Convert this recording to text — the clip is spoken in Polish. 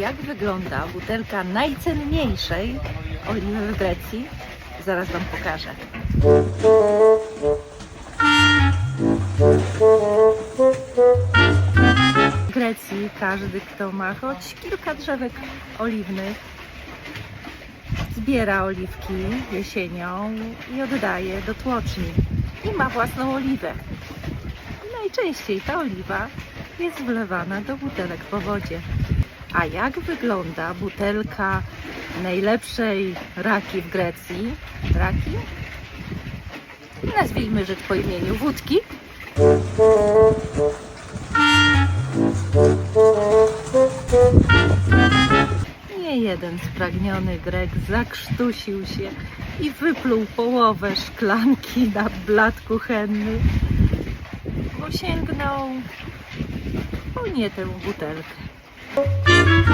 jak wygląda butelka najcenniejszej oliwy w Grecji? Zaraz Wam pokażę. W Grecji każdy, kto ma choć kilka drzewek oliwnych, zbiera oliwki jesienią i oddaje do tłoczni. I ma własną oliwę. Najczęściej ta oliwa jest wlewana do butelek po wodzie. A jak wygląda butelka najlepszej raki w Grecji? Raki? Nazwijmy rzecz po imieniu wódki. Nie jeden spragniony Grek zakrztusił się i wypluł połowę szklanki na blat kuchenny, bo sięgnął po nie tę butelkę. Thank you.